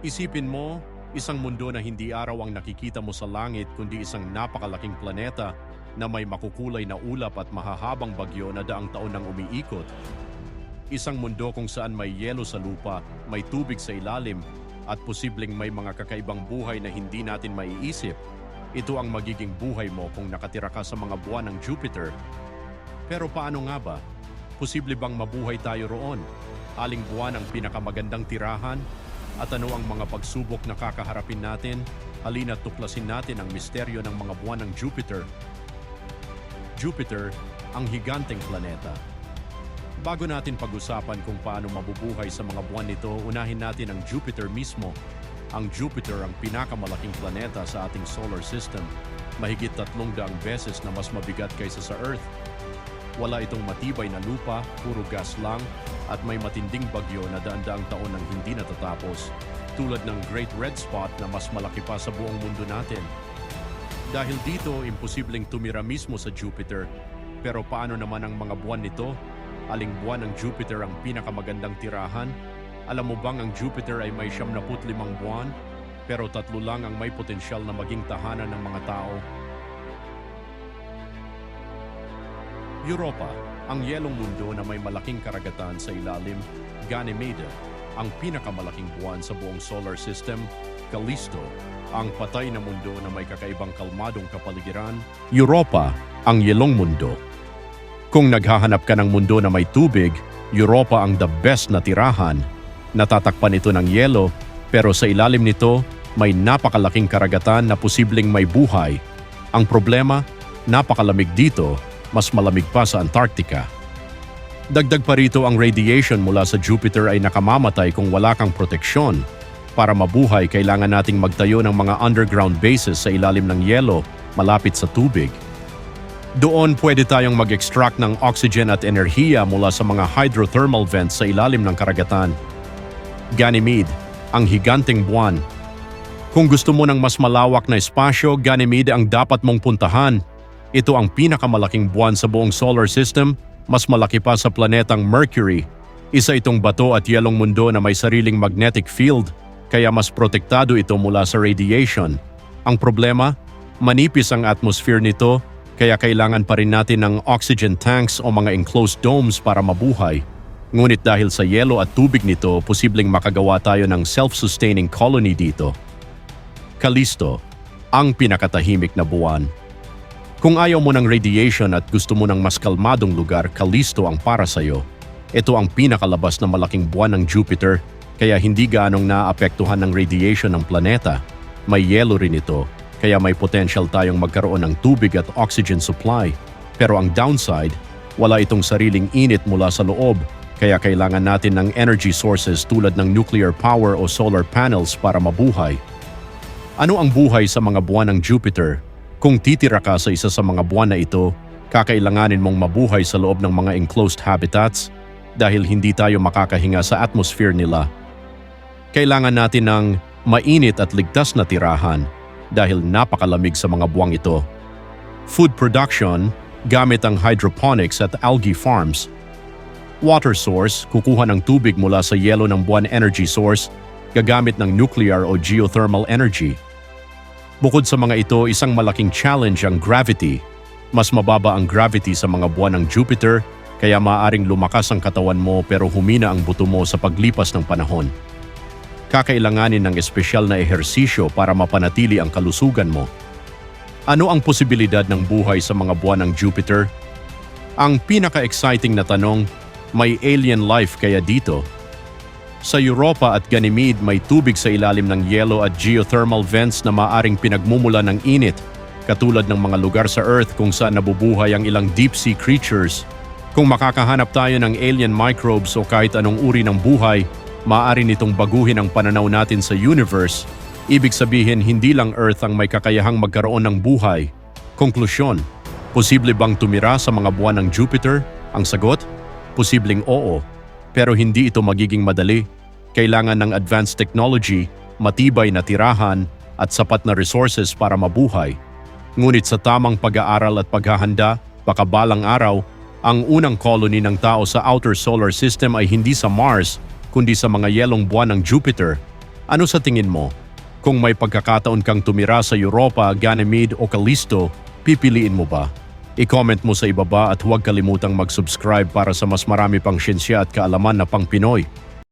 Isipin mo, isang mundo na hindi araw ang nakikita mo sa langit kundi isang napakalaking planeta na may makukulay na ulap at mahahabang bagyo na daang taon nang umiikot. Isang mundo kung saan may yelo sa lupa, may tubig sa ilalim, at posibleng may mga kakaibang buhay na hindi natin maiisip. Ito ang magiging buhay mo kung nakatira ka sa mga buwan ng Jupiter. Pero paano nga ba? Posible bang mabuhay tayo roon? Aling buwan ang pinakamagandang tirahan? At ano ang mga pagsubok na kakaharapin natin? Halina tuklasin natin ang misteryo ng mga buwan ng Jupiter. Jupiter, ang higanteng planeta. Bago natin pag-usapan kung paano mabubuhay sa mga buwan nito, unahin natin ang Jupiter mismo. Ang Jupiter ang pinakamalaking planeta sa ating solar system, mahigit tatlong daang beses na mas mabigat kaysa sa Earth. Wala itong matibay na lupa, puro gas lang, at may matinding bagyo na daan-daang taon nang hindi natatapos, tulad ng Great Red Spot na mas malaki pa sa buong mundo natin. Dahil dito, imposibleng tumira mismo sa Jupiter. Pero paano naman ang mga buwan nito? Aling buwan ng Jupiter ang pinakamagandang tirahan? Alam mo bang ang Jupiter ay may 75 buwan? Pero tatlo lang ang may potensyal na maging tahanan ng mga tao. Europa, ang yelong mundo na may malaking karagatan sa ilalim, Ganymede, ang pinakamalaking buwan sa buong solar system, Callisto, ang patay na mundo na may kakaibang kalmadong kapaligiran, Europa, ang yelong mundo. Kung naghahanap ka ng mundo na may tubig, Europa ang the best na tirahan. Natatakpan ito ng yelo, pero sa ilalim nito, may napakalaking karagatan na posibleng may buhay. Ang problema, napakalamig dito, mas malamig pa sa Antarctica. Dagdag pa rito ang radiation mula sa Jupiter ay nakamamatay kung wala kang proteksyon. Para mabuhay, kailangan nating magtayo ng mga underground bases sa ilalim ng yelo, malapit sa tubig. Doon pwede tayong mag-extract ng oxygen at enerhiya mula sa mga hydrothermal vents sa ilalim ng karagatan. Ganymede, ang higanteng buwan. Kung gusto mo ng mas malawak na espasyo, Ganymede ang dapat mong puntahan. Ito ang pinakamalaking buwan sa buong solar system, mas malaki pa sa planetang Mercury. Isa itong bato at yelong mundo na may sariling magnetic field, kaya mas protektado ito mula sa radiation. Ang problema, manipis ang atmosphere nito, kaya kailangan pa rin natin ng oxygen tanks o mga enclosed domes para mabuhay. Ngunit dahil sa yelo at tubig nito, posibleng makagawa tayo ng self-sustaining colony dito. Callisto, ang pinakatahimik na buwan. Kung ayaw mo ng radiation at gusto mo ng mas kalmadong lugar, Callisto ang para sa'yo. Ito ang pinakalabas na malaking buwan ng Jupiter, kaya hindi gaanong naapektuhan ng radiation ng planeta. May yelo rin ito, kaya may potential tayong magkaroon ng tubig at oxygen supply. Pero ang downside, wala itong sariling init mula sa loob, kaya kailangan natin ng energy sources tulad ng nuclear power o solar panels para mabuhay. Ano ang buhay sa mga buwan ng Jupiter? Kung titira ka sa isa sa mga buwan na ito, kakailanganin mong mabuhay sa loob ng mga enclosed habitats dahil hindi tayo makakahinga sa atmosphere nila. Kailangan natin ng mainit at ligtas na tirahan dahil napakalamig sa mga buwang ito. Food production gamit ang hydroponics at algae farms. Water source, kukuha ng tubig mula sa yelo ng buwan energy source, gagamit ng nuclear o geothermal energy. Bukod sa mga ito, isang malaking challenge ang gravity. Mas mababa ang gravity sa mga buwan ng Jupiter, kaya maaring lumakas ang katawan mo pero humina ang buto mo sa paglipas ng panahon. Kakailanganin ng espesyal na ehersisyo para mapanatili ang kalusugan mo. Ano ang posibilidad ng buhay sa mga buwan ng Jupiter? Ang pinaka-exciting na tanong, may alien life kaya dito? Sa Europa at Ganymede may tubig sa ilalim ng yelo at geothermal vents na maaring pinagmumula ng init, katulad ng mga lugar sa Earth kung saan nabubuhay ang ilang deep-sea creatures. Kung makakahanap tayo ng alien microbes o kahit anong uri ng buhay, maaari nitong baguhin ang pananaw natin sa universe. Ibig sabihin hindi lang Earth ang may kakayahang magkaroon ng buhay. Konklusyon, posible bang tumira sa mga buwan ng Jupiter? Ang sagot, posibleng oo. Pero hindi ito magiging madali. Kailangan ng advanced technology, matibay na tirahan, at sapat na resources para mabuhay. Ngunit sa tamang pag-aaral at paghahanda, baka balang araw, ang unang colony ng tao sa outer solar system ay hindi sa Mars, kundi sa mga yelong buwan ng Jupiter. Ano sa tingin mo? Kung may pagkakataon kang tumira sa Europa, Ganymede o Callisto, pipiliin mo ba? I-comment mo sa ibaba at huwag kalimutang mag-subscribe para sa mas marami pang siyensya at kaalaman na pang Pinoy.